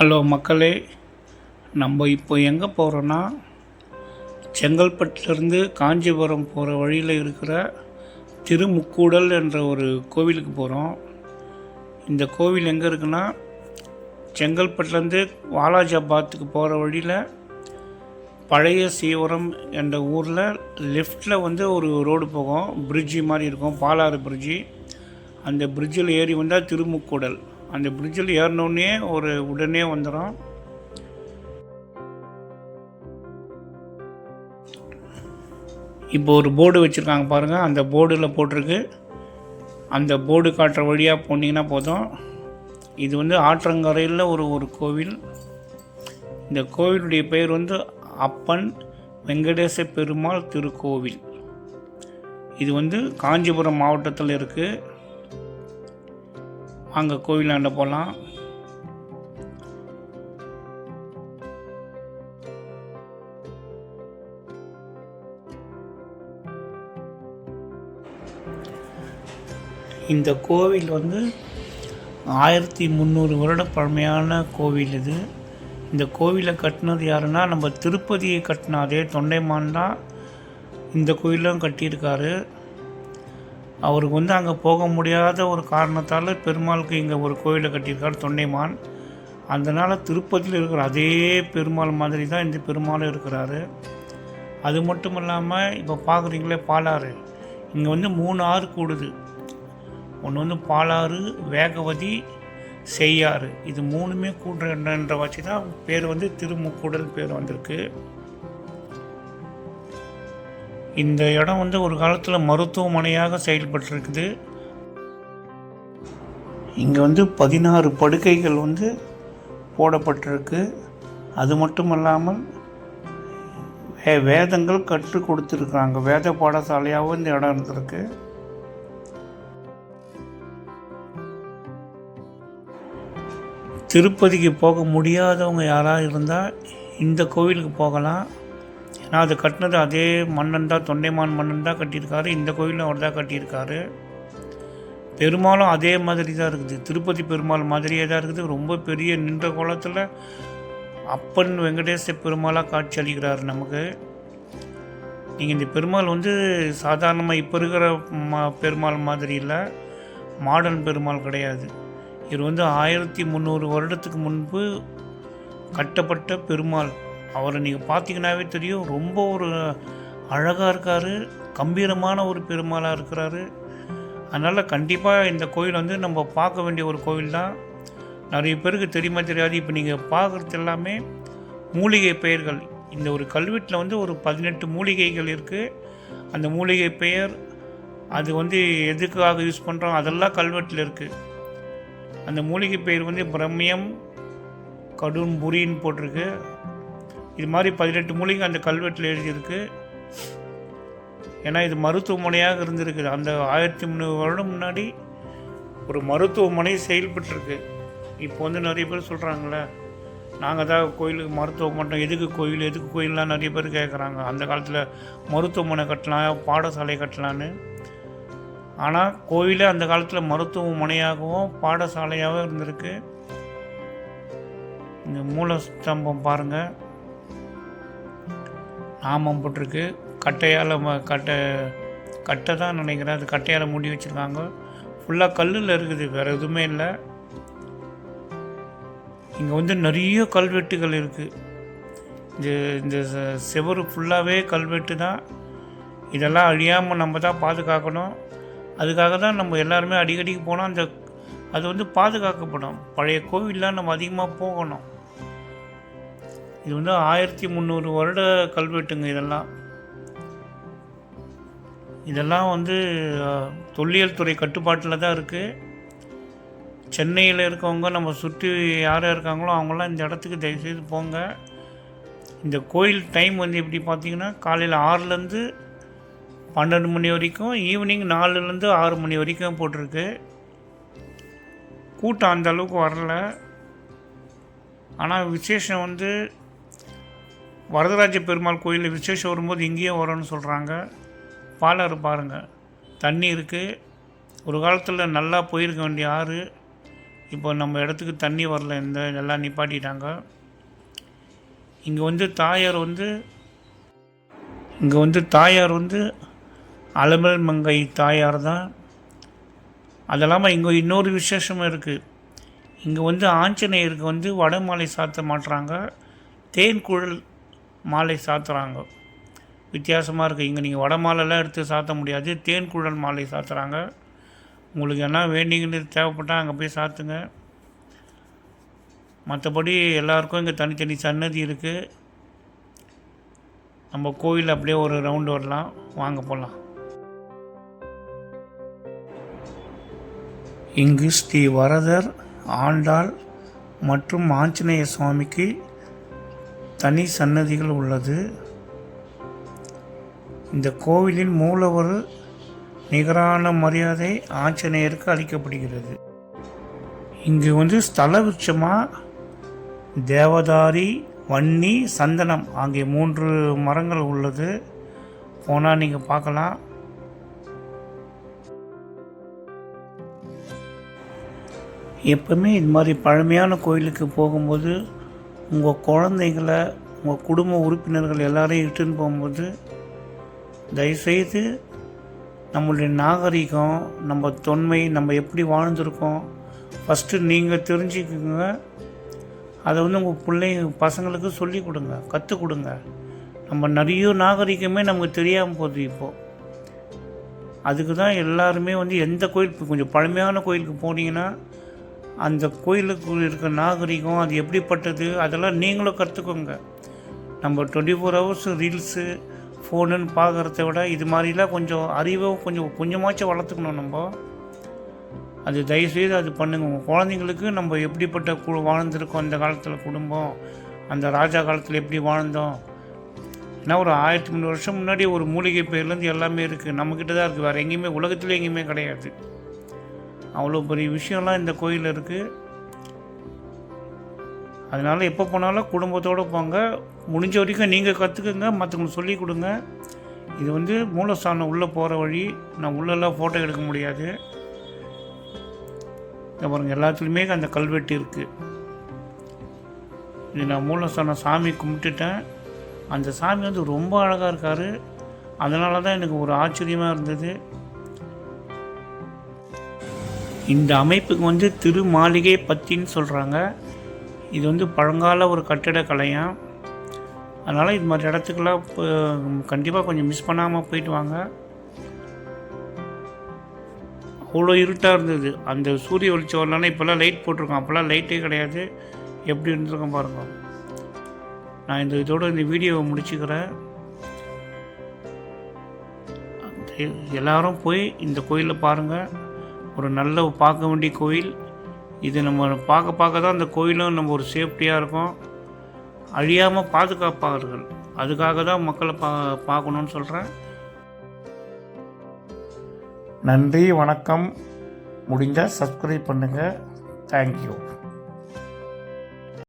Hello மக்களே நம்ம இப்போ எங்கே போகிறோன்னா செங்கல்பட்டுலேருந்து காஞ்சிபுரம் போகிற வழியில் இருக்கிற திருமுக்கூடல் என்ற ஒரு கோவிலுக்கு போகிறோம் இந்த கோவில் எங்கே இருக்குன்னா செங்கல்பட்டுலேருந்து வாலாஜாபாத்துக்கு போகிற வழியில் பழைய சீவரம் என்ற ஊரில் லெஃப்டில் வந்து ஒரு ரோடு போகும். பிரிட்ஜி மாதிரி இருக்கும். பாலாறு பிரிட்ஜி அந்த பிரிட்ஜில் ஏறி வந்தால் திருமுக்கூடல். அந்த பிரிட்ஜில் ஏறினோடனே ஒரு உடனே வந்துடும் இப்போ ஒரு போர்டு வச்சுருக்காங்க பாருங்கள் அந்த போர்டில் போட்டிருக்கு. அந்த போர்டு காட்டுற வழியாக போனீங்கன்னா போதும். இது வந்து ஆற்றங்கரையில் ஒரு ஒரு கோவில். இந்த கோவிலுடைய பெயர் வந்து அப்பன் வெங்கடேச பெருமாள் திருக்கோவில். இது வந்து காஞ்சிபுரம் மாவட்டத்தில் இருக்குது அங்கே கோவிலாண்ட போகலாம் இந்த கோவில் வந்து ஆயிரத்தி முந்நூறு வருட பழமையான கோவில் இது. இந்த கோவிலை கட்டினது யாருன்னா நம்ம திருப்பதியை கட்டின அதே தொண்டைமான் தான். இந்த கோயிலும் கட்டியிருக்காரு. அவருக்கு வந்து அங்கே போக முடியாத ஒரு காரணத்தால் பெருமாளுக்கு இங்கே ஒரு கோயிலை கட்டியிருக்கார் தொண்டைமான். அதனால் திருப்பதியில் இருக்கிற அதே பெருமாள் மாதிரி தான் இந்த பெருமாளும் இருக்கிறாரு. அது மட்டும் இல்லாமல் இப்போ பார்க்குறீங்களே பாலாறு. இங்கே வந்து மூணு ஆறு கூடுது. ஒன்று வந்து பாலாறு வேகவதி செய்யாறு. இது மூணுமே கூடுறன்ற வச்சு தான் பேர் வந்து திருமுக்கூடல் பேர் வந்திருக்கு. இந்த இடம் வந்து ஒரு காலத்தில் மருத்துவமனையாக செயல்பட்டிருக்குது. இங்கே வந்து பதினாறு படுக்கைகள் வந்து போடப்பட்டிருக்கு. அது மட்டும் இல்லாமல் வே வேதங்கள் கற்றுக் கொடுத்துருக்குறாங்க வேத பாடசாலையாகவும் இந்த இடம் இருந்திருக்கு. திருப்பதிக்கு போக முடியாதவங்க யாராக இருந்தால் இந்த கோவிலுக்கு போகலாம். நான் அது கட்டினது அதே மன்னன் தான் தொண்டைமான் மன்னன் தான் கட்டியிருக்காரு. இந்த கோயிலும் அவர் தான் கட்டியிருக்காரு. பெருமாளும் அதே மாதிரி தான் இருக்குது. திருப்பதி பெருமாள் மாதிரியே தான் இருக்குது. ரொம்ப பெரிய நின்ற கோலத்தில் அப்பன் வெங்கடேச பெருமாளாக காட்சி அளிக்கிறார் நமக்கு. நீங்கள் இந்த பெருமாள் வந்து சாதாரணமாக இப்போ இருக்கிற மா பெருமாள் மாதிரி இல்லை. மாடர்ன் பெருமாள் கிடையாது. இவர் வந்து ஆயிரத்தி முந்நூறு வருடத்துக்கு முன்பு கட்டப்பட்ட பெருமாள். அவரை நீங்கள் பார்த்தீங்கன்னாவே தெரியும். ரொம்ப ஒரு அழகாக இருக்கார். கம்பீரமான ஒரு பெருமாளாக இருக்கிறாரு. அதனால் கண்டிப்பாக இந்த கோயில் வந்து நம்ம பார்க்க வேண்டிய ஒரு கோவில் தான். நிறைய பேருக்கு தெரியுமா தெரியாது. இப்போ நீங்கள் பார்க்குறது எல்லாமே மூலிகை பெயர்கள். இந்த ஒரு கல்வெட்டில் வந்து ஒரு பதினெட்டு மூலிகைகள் இருக்குது அந்த மூலிகை பெயர் அது வந்து எதுக்காக யூஸ் பண்ணுறோம் அதெல்லாம் கல்வெட்டில் இருக்குது அந்த மூலிகை பெயர் வந்து பிரம்மியம் கடும் புரின்னு போட்டிருக்கு. இது மாதிரி பதினெட்டு மூலிகை அந்த கல்வெட்டில் எழுதியிருக்கு. ஏன்னா இது மருத்துவமனையாக இருந்திருக்குது அந்த ஆயிரத்தி முந்நூறு வருடம் முன்னாடி ஒரு மருத்துவமனை செயல்பட்டுருக்கு. இப்போ வந்து நிறைய பேர் சொல்கிறாங்களே நாங்கள் தான் கோயிலுக்கு மருத்துவம் பண்ணுறோம் எதுக்கு கோயில் எதுக்கு கோயில்லாம் நிறைய பேர் கேட்குறாங்க அந்த காலத்தில் மருத்துவமனை கட்டலாம் பாடசாலை கட்டலான்னு. ஆனால் கோயிலே அந்த காலத்தில் மருத்துவமனையாகவும் பாடசாலையாகவும் இருந்திருக்கு. இந்த மூல ஸ்தம்பம் பாருங்கள் நாமம் போட்டிருக்கு. கட்டையால் ம- கட்டை கட்டை தான் நினைக்கிறேன். அது கட்டையால் மூடி வச்சுருக்காங்க. ஃபுல்லாக கல்லில் இருக்குது. வேறு எதுவுமே இல்லை. இங்கே வந்து நிறைய கல்வெட்டுகள் இருக்குது இந்த இந்த செ- ஃபுல்லாகவே கல்வெட்டு தான். இதெல்லாம் அழியாமல் நம்ம தான் பாதுகாக்கணும். அதுக்காக தான் நம்ம எல்லாருமே அடிக்கடிக்கு போனால் அந்த அது வந்து பாதுகாக்கப்படும். பழைய கோவில்லாம் நம்ம அதிகமாக போகணும். இது வந்து ஆயிரத்தி முந்நூறு வருட கல்வெட்டுங்க இதெல்லாம். இதெல்லாம் வந்து தொல்லியல் துறை கட்டுப்பாட்டில் தான் இருக்குது சென்னையில் இருக்கவங்க நம்ம சுற்றி யார் யார் இருக்காங்களோ அவங்களாம் இந்த இடத்துக்கு தயவுசெய்து போங்க. இந்த கோயில் டைம் வந்து எப்படி பார்த்தீங்கன்னா காலையில் ஆறுலேருந்து பன்னெண்டு மணி வரைக்கும் ஈவினிங் நாலுலேருந்து ஆறு மணி வரைக்கும் போட்டிருக்கு. கூட்டம் அந்த அளவுக்கு வரல. ஆனால் விசேஷம் வந்து வரதராஜ பெருமாள் கோயிலில் விசேஷம் வரும்போது இங்கேயும் வரும்னு சொல்கிறாங்க பாலாறு பாருங்கள் தண்ணி இருக்குது ஒரு காலத்தில் நல்லா போயிருக்க வேண்டிய ஆறு. இப்போ நம்ம இடத்துக்கு தண்ணி வரல. இந்த எல்லாம் நிப்பாட்டிட்டாங்க. இங்கே வந்து தாயார் வந்து இங்கே வந்து தாயார் வந்து அலமல் மங்கை தாயார் தான். அது இல்லாமல் இங்கே இன்னொரு விசேஷமும் இருக்குது இங்கே வந்து ஆஞ்சநேயருக்கு வந்து வடமாலை சாத்த மாட்டுறாங்க தேன் குழல் மாலை சாத்துறாங்க. வித்தியாசமாக இருக்குது இங்கே நீங்கள் வட மாலைலாம் எடுத்து சாத்த முடியாது. தேன் குழல் மாலை சாத்துறாங்க. உங்களுக்கு என்ன வேண்டிங்கன்னு தேவைப்பட்டால் அங்கே போய் சாத்துங்க. மற்றபடி எல்லாருக்கும் இங்கே தனித்தனி சன்னதி இருக்குது நம்ம கோயில் அப்படியே ஒரு ரவுண்டு வரலாம். வாங்க போகலாம் இங்கு ஸ்ரீ வரதர் ஆண்டாள் மற்றும் ஆஞ்சநேய சுவாமிக்கு தனி சன்னதிகள் உள்ளது. இந்த கோவிலின் மூலவர் நிகரான மரியாதை ஆஞ்சநேயருக்கு அளிக்கப்படுகிறது. இங்கு வந்து ஸ்தல விருட்சமாக தேவதாரி வன்னி சந்தனம் ஆகிய மூன்று மரங்கள் உள்ளது. போனால் நீங்கள் பார்க்கலாம். எப்பவுமே இது மாதிரி பழமையான கோயிலுக்கு போகும்போது உங்கள் குழந்தைகளை உங்கள் குடும்ப உறுப்பினர்கள் எல்லாரையும் இட்டுன்னு போகும்போது தயவுசெய்து நம்மளுடைய நாகரிகம் நம்ம தொன்மை நம்ம எப்படி வாழ்ந்திருக்கோம் ஃபஸ்ட்டு நீங்கள் தெரிஞ்சுக்குங்க. அதை வந்து உங்கள் பிள்ளைங்க பசங்களுக்கு சொல்லி கொடுங்க கற்றுக் கொடுங்க. நம்ம நிறைய நாகரிகமே நமக்கு தெரியாமல் போகுது இப்போது அதுக்கு தான் எல்லாருமே வந்து எந்த கோயில் கொஞ்சம் பழமையான கோயிலுக்கு போனீங்கன்னா அந்த கோயிலுக்கு இருக்கிற நாகரிகம் அது எப்படிப்பட்டது அதெல்லாம் நீங்களும் கற்றுக்கோங்க நம்ம டுவெண்ட்டி ஃபோர் ஹவர்ஸ் ரீல்ஸு ஃபோனுன்னு பார்க்குறத விட இது மாதிரிலாம் கொஞ்சம் அறிவை கொஞ்சம் கொஞ்சமாச்சும் வளர்த்துக்கணும் நம்ம. அது தயவுசெய்து அது பண்ணுங்க. உங்கள் குழந்தைங்களுக்கு நம்ம எப்படிப்பட்ட கு வாழ்ந்துருக்கோம் அந்த காலத்தில் குடும்பம் அந்த ராஜா காலத்தில் எப்படி வாழ்ந்தோம். ஏன்னா ஒரு ஆயிரத்தி முந்நூறு வருஷம் முன்னாடி ஒரு மூலிகை பேர்லேருந்து எல்லாமே இருக்குது நம்மக்கிட்ட தான் இருக்குது வேறு எங்கேயுமே உலகத்துலேயே எங்கேயுமே கிடையாது. அவ்வளோ பெரிய விஷயம்லாம் இந்த கோயிலில் இருக்குது அதனால் எப்போ போனாலும் குடும்பத்தோடு போங்க. முடிஞ்ச வரைக்கும் நீங்கள் கற்றுக்குங்க மற்றவங்களுக்கு சொல்லி கொடுங்க. இது வந்து மூலஸ்தானம் உள்ளே போகிற வழி. நான் உள்ளெல்லாம் ஃபோட்டோ எடுக்க முடியாது. இந்த எல்லாத்துலேயுமே அந்த கல்வெட்டு இருக்குது இது நான் மூலஸ்தானம் சாமி கும்பிட்டுட்டேன். அந்த சாமி வந்து ரொம்ப அழகாக இருக்கார். அதனால தான் எனக்கு ஒரு ஆச்சரியமாக இருந்தது. இந்த அமைப்புக்கு வந்து திரு மாளிகை பத்தின்னு சொல்கிறாங்க இது வந்து பழங்கால ஒரு கட்டிடக்கலையாம் அதனால் இது மாதிரி இடத்துக்கெல்லாம் கண்டிப்பாக கொஞ்சம் மிஸ் பண்ணாமல் போயிட்டு வாங்க. அவ்வளோ இருட்டாக இருந்தது. அந்த சூரிய வெளிச்சம் வரலன்னா இப்போல்லாம் லைட் போட்டிருக்கோம். அப்போல்லாம் லைட்டே கிடையாது. எப்படி இருந்திருக்கோம் பாருங்கள் நான் இந்த இதோட இந்த வீடியோவை முடிச்சுக்கிறேன். எல்லாரும் போய் இந்த கோயிலில் பாருங்கள் ஒரு நல்ல பார்க்க வேண்டிய கோயில். இது நம்ம பார்க்க பார்க்க தான் அந்த கோயிலும் நம்ம ஒரு சேஃப்டியாக இருக்கும். அழியாமல் பாதுகாப்பார்கள். அதுக்காக தான் மக்களை பா பார்க்கணுன்னு சொல்கிறேன் நன்றி வணக்கம். முடிஞ்சால் சப்ஸ்கிரைப் பண்ணுங்கள் தேங்க்யூ